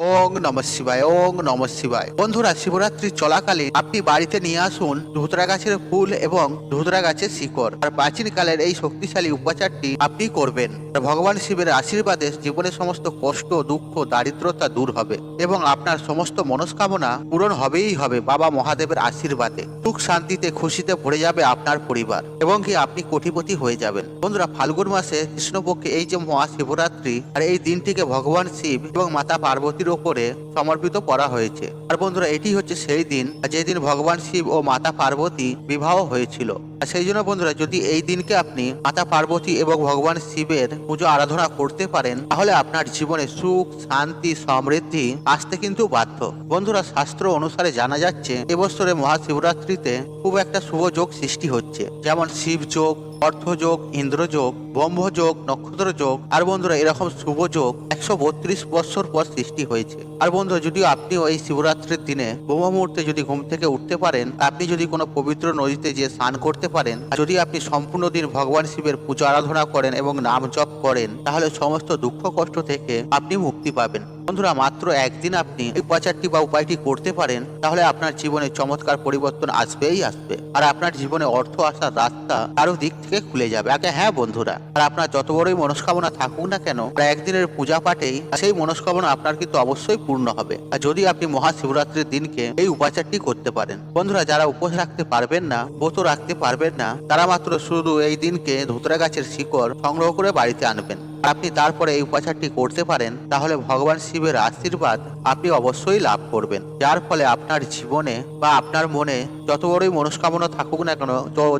ওং নম শিবায়, ওং নম শিবায়। বন্ধুরা, শিবরাত্রি চলাকালীন আপনি বাড়িতে নিয়ে আসুন ধুতরা গাছের ফুল এবং ধুতরা গাছের শিকড়। আর এই শক্তিশালী উপাচারটি আপনি করবেন। ভগবান শিবের আশীর্বাদে জীবনের সমস্ত কষ্ট, দুঃখ, দারিদ্রতা দূর হবে এবং আপনার সমস্ত মনস্কামনা পূরণ হবেই হবে বাবা মহাদেবের আশীর্বাদে। সুখ শান্তিতে, খুশিতে ভরে যাবে আপনার পরিবার এবং কি আপনি কোটিপতি হয়ে যাবেন। বন্ধুরা, ফাল্গুন মাসে কৃষ্ণপক্ষে এই যে মহাশিবরাত্রি আর এই দিনটিকে ভগবান শিব এবং মাতা পার্বতীর ওপরে সমর্পিত করা হয়েছে। আর বন্ধুরা, এটি হচ্ছে সেই দিন যেদিন ভগবান শিব ও মাতা পার্বতী বিবাহ হয়েছিল। সেই জন্য বন্ধুরা, যদি এই দিনকে আপনি মাতা পার্বতী এবং ভগবান শিবের পুজো আরাধনা করতে পারেন, তাহলে আপনার জীবনে সুখ, শান্তি, সমৃদ্ধি আসতে কিন্তু বাধ্য। বন্ধুরা, শাস্ত্র অনুসারে জানা যাচ্ছে, এবছরে মহাশিবরাত্রিতে খুব একটা শুভ যোগ সৃষ্টি হচ্ছে। যেমন শিব যোগ অর্থযোগ ইন্দ্রযোগ ব্রহ্মযোগ নক্ষত্র যোগ, আর বন্ধুরা, এরকম শুভ যোগ একশো বত্রিশ বছর পর সৃষ্টি হয়েছে। আর বন্ধুরা যদি আপনিও এই শিবরাত্রির দিনে ব্রহ্ম মুহূর্তে যদি ঘুম থেকে উঠতে পারেন আপনি যদি কোনো পবিত্র নদীতে যে স্নান করতে পারেন। যদি আপনি সম্পূর্ণ দিন ভগবান শিবের পূজা আরাধনা করেন এবং নাম জপ করেন, তাহলে সমস্ত দুঃখ কষ্ট থেকে আপনি মুক্তি পাবেন। বন্ধুরা, মাত্র একদিন আপনি এই উপাচারটি বা উপায়টি করতে পারেন, তাহলে আপনার জীবনে চমৎকার পরিবর্তন আসবেই আসবে। আর আপনার জীবনে অর্থ আসার রাস্তা আরও দিক থেকে খুলে যাবে। আগে হ্যাঁ বন্ধুরা, আর আপনার যত বড়ই মনস্কামনা থাকুক না কেন আর একদিনের পূজা পাঠেই সেই মনস্কামনা আপনার কিন্তু অবশ্যই পূর্ণ হবে। আর যদি আপনি মহাশিবরাত্রির দিনকে এই উপাচারটি করতে পারেন, বন্ধুরা, যারা উপোস রাখতে পারবেন না, ব্রত রাখতে পারবেন না, তারা মাত্র শুধু এই দিনকে ধুতরা গাছের শিকড় সংগ্রহ করে বাড়িতে আনবেন। আপনি তারপরে এই উপাচারটি করতে পারেন তাহলে ভগবান শিবের আশীর্বাদ আপনি অবশ্যই লাভ করবেন। যার ফলে আপনার জীবনে বা আপনার মনে যত বড়ই মনস্কামনা থাকুক না কেন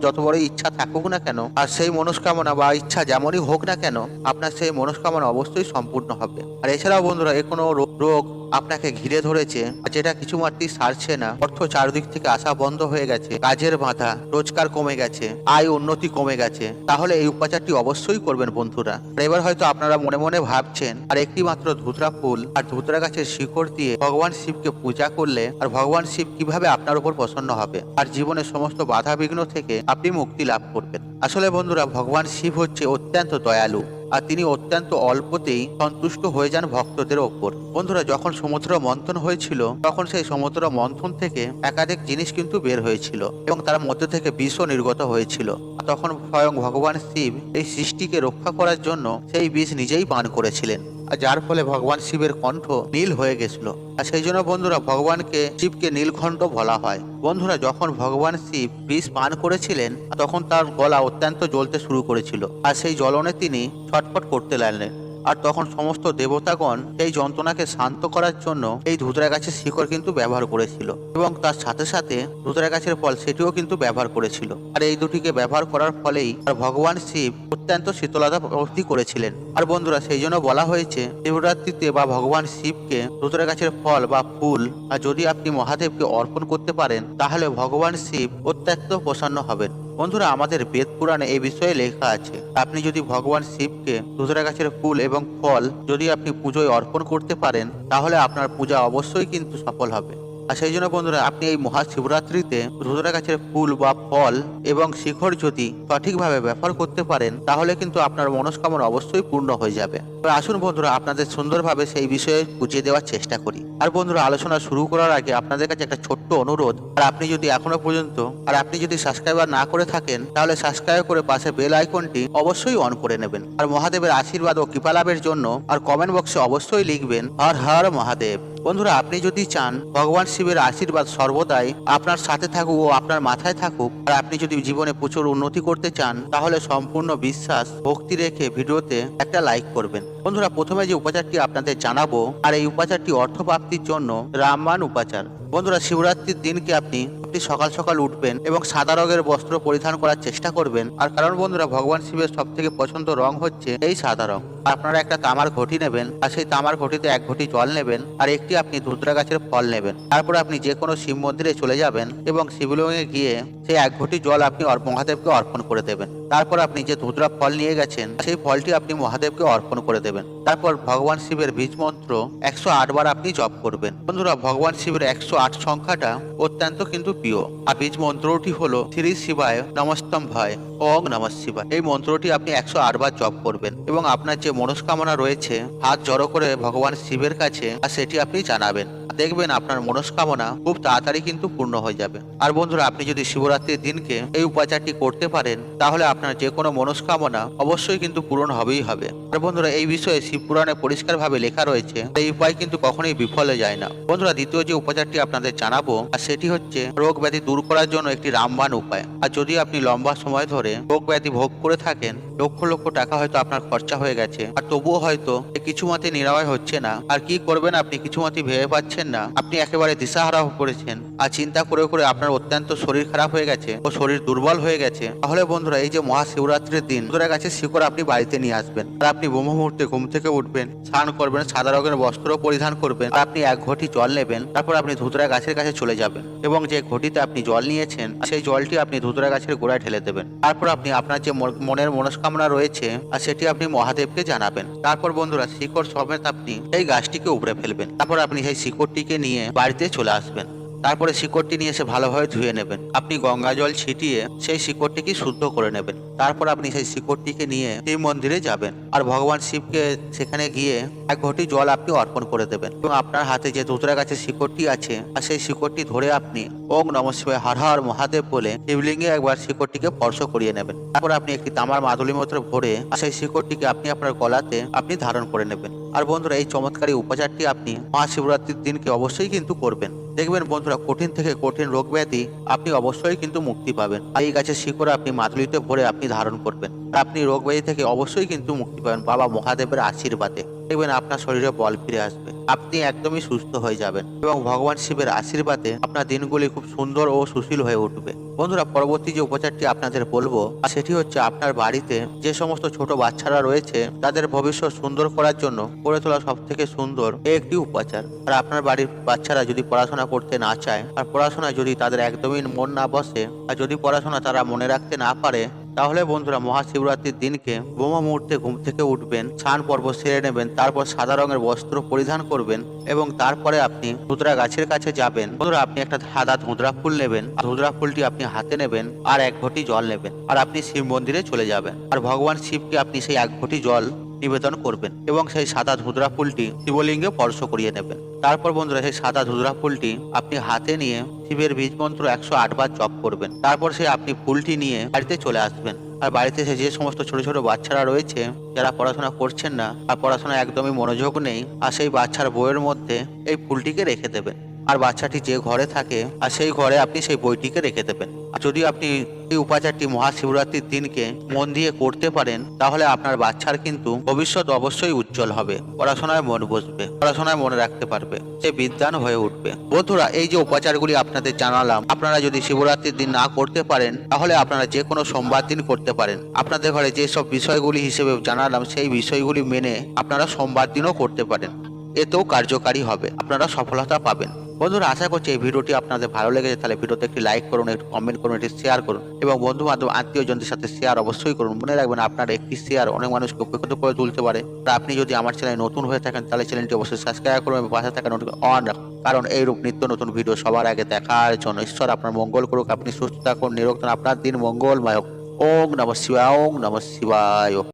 যত বড়ই ইচ্ছা থাকুক না কেন, আর সেই মনস্কামনা বা ইচ্ছা যেমনই হোক না কেন, আপনার সেই মনস্কামনা অবশ্যই সম্পূর্ণ হবে। আর এছাড়াও বন্ধুরা, এ কোনো রোগ আপনাকে ঘিরে ধরেছে যেটা কিছু মাত্রই সারছে না। অর্থ চারদিক থেকে আসা বন্ধ হয়ে গেছে, কাজের বাধা, রোজগার কমে গেছে, আয় উন্নতি কমে গেছে। তাহলে এই উপাচারটি অবশ্যই করবেন বন্ধুরা। এবার হয়তো আপনারা মনে মনে ভাবছেন, আর একটি মাত্র ধুতরা ফুল আর ধুতরা গাছের শিকড় দিয়ে ভগবান শিবকে পূজা করলে আর ভগবান শিব কীভাবে আপনার উপর প্রসন্ন হবে? আর জীবনের সমস্ত বাধা বিঘ্ন থেকে আপনি মুক্তি লাভ করবেন। আসলে বন্ধুরা, ভগবান শিব হচ্ছে অত্যন্ত দয়ালু আর তিনি অত্যন্ত অল্পতেই সন্তুষ্ট হয়ে যান ভক্তদের ওপর। বন্ধুরা, যখন সমুদ্র মন্থন হয়েছিল, তখন সেই সমুদ্র মন্থন থেকে একাধিক জিনিস কিন্তু বের হয়েছিল এবং তার মধ্যে থেকে বিষও নির্গত হয়েছিল। তখন স্বয়ং ভগবান শিব এই সৃষ্টিকে রক্ষা করার জন্য সেই বিষ নিজেই পান করেছিলেন। আর যার ফলে ভগবান শিবের কণ্ঠ নীল হয়ে গেছিল। আর সেই জন্য বন্ধুরা, ভগবানকে শিবকে নীলকণ্ঠ বলা হয়। বন্ধুরা, যখন ভগবান শিব বিষ পান করেছিলেন, তখন তার গলা অত্যন্ত জ্বলতে শুরু করেছিল। আর সেই জ্বলনে তিনি ছটফট করতে লাগলেন। আর তখন সমস্ত দেবতাগণ এই যন্ত্রণাকে শান্ত করার জন্য এই ধুতরা গাছের শিকড় কিন্তু ব্যবহার করেছিল। এবং তার সাথে সাথে ধুতরা গাছের ফল সেটিও কিন্তু ব্যবহার করেছিল। আর এই দুটিকে ব্যবহার করার ফলেই আর ভগবান শিব অত্যন্ত শীতলতা প্রাপ্তি করেছিলেন। আর বন্ধুরা, সেই জন্য বলা হয়েছে শিবরাত্রিতে বা ভগবান শিবকে ধুতরা গাছের ফল বা ফুল আর যদি আপনি মহাদেবকে অর্পণ করতে পারেন, তাহলে ভগবান শিব অত্যন্ত প্রসন্ন হবেন। বন্ধুরা, আমাদের বেদ পুরাণে এই বিষয়ে লেখা আছে, আপনি যদি ভগবান শিবকে ধুতরা গাছের ফুল এবং ফল যদি আপনি পুজোয় অর্পণ করতে পারেন, তাহলে আপনার পূজা অবশ্যই কিন্তু সফল হবে। আর সেই জন্য বন্ধুরা, আপনি এই মহাশিবরাত্রিতে ধুতরা গাছের ফুল বা ফল এবং শিখর যদি সঠিকভাবে ব্যবহার করতে পারেন, তাহলে কিন্তু আপনার মনস্কামনা অবশ্যই পূর্ণ হয়ে যাবে। আসুন বন্ধুরা, আপনাদের সুন্দরভাবে সেই বিষয়ে বুঝিয়ে দেওয়ার চেষ্টা করি। আর বন্ধুরা, আলোচনা শুরু করার আগে আপনাদের কাছে একটা ছোট্ট অনুরোধ। আর আপনি যদি এখনও পর্যন্ত, আর আপনি যদি সাবস্ক্রাইবার না করে থাকেন, তাহলে সাবস্ক্রাইব করে পাশে বেল আইকনটি অবশ্যই অন করে নেবেন। আর মহাদেবের আশীর্বাদ ও কৃপা লাভের জন্য আর কমেন্ট বক্সে অবশ্যই লিখবেন, হর হর মহাদেব। বন্ধুরা, আপনি যদি চান ভগবান শিবের আশীর্বাদ সর্বদাই আপনার সাথে থাকুক ও আপনার মাথায় থাকুক, আর আপনি যদি জীবনে প্রচুর উন্নতি করতে চান, তাহলে সম্পূর্ণ বিশ্বাস, ভক্তি রেখে ভিডিওতে একটা লাইক করবেন। বন্ধুরা প্রথমে যে উপাচারটি আপনাদের জানাব আর এই উপাচারটি অর্থপ্রাপ্তির জন্য রামবান উপাচার। বন্ধুরা, শিবরাত্রির দিনকে আপনি আপনি সকাল সকাল উঠবেন এবং সাদা রঙের বস্ত্র পরিধান করার চেষ্টা করবেন। আর কারণ বন্ধুরা, ভগবান শিবের সব থেকে পছন্দ রং হচ্ছে এই সাদা রং। আপনারা একটা তামার ঘটি নেবেন, আর সেই তামার ঘটিতে এক ঘটি জল নেবেন, আর একটি আপনি ধুতরা গাছের ফল নেবেন। তারপর আপনি যে কোনো শিব মন্দিরে চলে যাবেন এবং শিবলিঙ্গে গিয়ে সেই এক ঘটি জল আপনি মহাদেবকে অর্পণ করে দেবেন। তারপর আপনি যে ধুতরা ফল নিয়ে গেছেন, সেই ফলটি আপনি মহাদেবকে অর্পণ করে দেবেন। তারপর ভগবান শিবের বীজ মন্ত্র একশো আট বার আপনি জপ করবেন। বন্ধুরা, ভগবান শিবের একশো আট সংখ্যাটা অত্যন্ত কিন্তু প্রিয়। আর বীজ মন্ত্রটি হলো শ্রী শিবায় নমস্তম ভয় ওং নম শিবায়। এই মন্ত্রটি আপনি একশো আট বার জপ করবেন এবং আপনার যে মনস্কামনা রয়েছে, হাত জড়ো করে ভগবান শিবের কাছে আর সেটি আপনি জানাবেন। দেখবেন আপনার মনস্কামনা খুব তাড়াতাড়ি কিন্তু পূর্ণ হয়ে যাবে। আর বন্ধুরা, আপনি যদি শিবরাত্রির দিনকে এই উপাচারটি করতে পারেন, তাহলে আপনার যে কোনো মনস্কামনা অবশ্যই কিন্তু পূরণ হবেই হবে। আর বন্ধুরা, এই বিষয়ে শিবপুরাণে পরিষ্কারভাবে লেখা রয়েছে, এই উপায় কিন্তু কখনোই বিফলে যায় না। বন্ধুরা, দ্বিতীয় যে উপাচারটি আপনাদের জানাব, আর সেটি হচ্ছে রোগ ব্যাধি দূর করার জন্য একটি রামবান উপায়। আর যদি আপনি লম্বা সময় ধরে রোগ ব্যাধি ভোগ করে থাকেন লক্ষ লক্ষ টাকা হয়তো আপনার খরচা হয়ে গেছে। আর তবুও হয়তো কিছু মতে নিরাময় হচ্ছে না। আর কি করবেন আপনি? কিছু মতে ভেবে পাচ্ছেন না। আপনি একেবারে দিশাহারা পড়েছেন। আর চিন্তা করে করে আপনার অত্যন্ত শরীর খারাপ হয়ে গেছে ও শরীর দুর্বল হয়ে গেছে, তাহলে বন্ধুরা এই যে মহাশিবরাত্রির দিন, বন্ধুরা কাছে শিকড় আপনি বাড়িতে নিয়ে আসবেন। আর আপনি ব্রহ্ম মুহূর্তে ঘুম থেকে উঠবেন, স্নান করবেন, সাদা রঙের বস্ত্র পরিধান করবেন, আর আপনি এক ঘটি জল নেবেন, তারপর আপনি ধুতরা গাছের কাছে চলে যাবেন এবং যে ঘটিতে আপনি জল নিয়েছেন, সেই জলটি আপনি ধুতরা গাছের গোড়ায় ঢেলে দেবেন। তারপর আপনি আপনার যে মন- মনের মনস্কামনা রয়েছে, আর সেটি আপনি মহাদেবকে জানাবেন। তারপর বন্ধুরা শিকড় সমেত আপনি এই গাছটিকে উপড়ে ফেলবেন, তারপর আপনি সেই শিকড়টিকে নিয়ে বাড়িতে চলে আসবেন। তারপরে শিকড়টি নিয়ে এসে ভালোভাবে ধুয়ে নেবেন। আপনি গঙ্গা জল ছিটিয়ে সেই শিকড়টিকে শুদ্ধ করে নেবেন। তারপর আপনি সেই শিকড়টিকে নিয়ে শিব মন্দিরে যাবেন। আর ভগবান শিবকে সেখানে গিয়ে এক ঘটি জল আপনি অর্পণ করে দেবেন। এবং আপনার হাতে যে ধুতরা গাছের শিকড়টি আছে, আর সেই শিকড়টি ধরে আপনি ওং নম শিবায় হর হর মহাদেব বলে শিবলিঙ্গে একবার শিকড়টিকে স্পর্শ করিয়ে নেবেন। তারপর আপনি একটি তামার মাদুলি মন্ত্র ভরে সেই শিকড়টিকে আপনি আপনার গলাতে আপনি ধারণ করে নেবেন। আর বন্ধুরা, এই চমৎকারী উপচারটি আপনি মা শিবরাত্রির দিনকে অবশ্যই কিন্তু করবেন। দেখবেন বন্ধুরা, কঠিন থেকে কঠিন রোগ ব্যাধি আপনি অবশ্যই কিন্তু মুক্তি পাবেন। আর এই গাছের শিকড় আপনি মাতলিতে ভরে আপনি ধারণ করবেন। আপনি রোগ ব্যাধি থেকে অবশ্যই কিন্তু মুক্তি পাবেন। বাবা মহাদেবের আশীর্বাদে। দেখবেন আপনার শরীরে বল ফিরে আসবে। আপনি একদমই সুস্থ হয়ে যাবেন এবং ভগবান শিবের আশীর্বাদে আপনার দিনগুলি খুব সুন্দর ও সুশীল হয়ে উঠবে। বন্ধুরা, পরবর্তী যে উপচারটি আপনাদের বলব, সেটি হচ্ছে আপনার বাড়িতে যে সমস্ত ছোট বাচ্চারা রয়েছে, তাদের ভবিষ্যৎ সুন্দর করার জন্য করে তোলা সব থেকে সুন্দর একটি উপাচার। আর আপনার বাড়ির বাচ্চারা যদি পড়াশোনা করতে না চায়, আর পড়াশোনায় যদি তাদের একদমই মন না বসে, আর যদি পড়াশোনা তারা মনে রাখতে না পারে তাহলে বন্ধুরা মহাশিবরাত্রির দিনকে বোমা মুহূর্তে ঘুম থেকে উঠবেন স্নান পর্ব সেরে নেবেন, তারপর সাদা রঙের বস্ত্র পরিধান করবেন এবং তারপরে আপনি ধুতরা গাছের কাছে যাবেন। বন্ধুরা, আপনি একটা সাদা ধুতরা ফুল নেবেন। আর ফুলটি আপনি হাতে নেবেন আর এক ঘটি জল নেবেন আর আপনি শিব মন্দিরে চলে যাবেন। আর ভগবান শিবকে আপনি সেই এক ঘটি জল নিবেদন করবেন এবং সেই সাদা ধুতরা ফুলটি শিবলিঙ্গে স্পর্শ করিয়ে নেবেন। তারপর বন্ধুরা সেই সাদা ধুদরা ফুলটি আপনি হাতে নিয়ে শিবের বীজ মন্ত্র একশো আটবার জপ করবেন। তারপর সে আপনি ফুলটি নিয়ে বাড়িতে চলে আসবেন। আর বাড়িতে সে যে সমস্ত ছোট ছোট বাচ্চারা রয়েছে, যারা পড়াশোনা করছেন না, আর পড়াশোনা একদমই মনোযোগ নেই, আর সেই বাচ্চার বইয়ের মধ্যে এই ফুলটিকে রেখে দেবেন। আর বাচ্চাটি যে ঘরে থাকে, আর সেই ঘরে আপনি সেই বইটিকে রেখে দেবেন। আর যদি আপনি এই উপাচারটি মহাশিবরাত্রির দিনকে মন দিয়ে করতে পারেন, তাহলে আপনার বাচ্চার কিন্তু ভবিষ্যৎ অবশ্যই উজ্জ্বল হবে। পড়াশোনায় মন বসবে, পড়াশোনায় মনে রাখতে পারবে, সে বিদ্যান হয়ে উঠবে। বন্ধুরা, এই যে উপাচারগুলি আপনাদের জানালাম, আপনারা যদি শিবরাত্রির দিন না করতে পারেন, তাহলে আপনারা যে কোনো সোমবার দিন করতে পারেন। আপনাদের ঘরে যেসব বিষয়গুলি হিসেবে জানালাম, সেই বিষয়গুলি মেনে আপনারা সোমবার দিনও করতে পারেন। এতেও কার্যকারী হবে। আপনারা সফলতা পাবেন। বন্ধুরা, আশা করছি এই ভিডিওটি আপনাদের ভালো লেগেছে। তাহলে ভিডিওতে একটি লাইক করুন, একটু কমেন্ট করুন, একটি শেয়ার করুন এবং বন্ধু বান্ধব আত্মীয় জনদের সাথে শেয়ার অবশ্যই করুন। মনে রাখবেন, আপনার একটি শেয়ার অনেক মানুষকে উপকৃত করে তুলতে পারে। আর আপনি যদি আমার চ্যানেলে নতুন হয়ে থাকেন, তাহলে চ্যানেলটি অবশ্যই সাবস্ক্রাইব করুন এবং পাশে থাকা নোটিফিকেশন অন রাখুন। কারণ এইরূপ নিত্য নতুন ভিডিও সবার আগে দেখার জন্য ঈশ্বর আপনার মঙ্গল করুক, আপনি সুস্থ থাকুন, নিরোগ আপনার দিন মঙ্গলময় হোক। ওং নম শিবায় ওং নম শিবায়।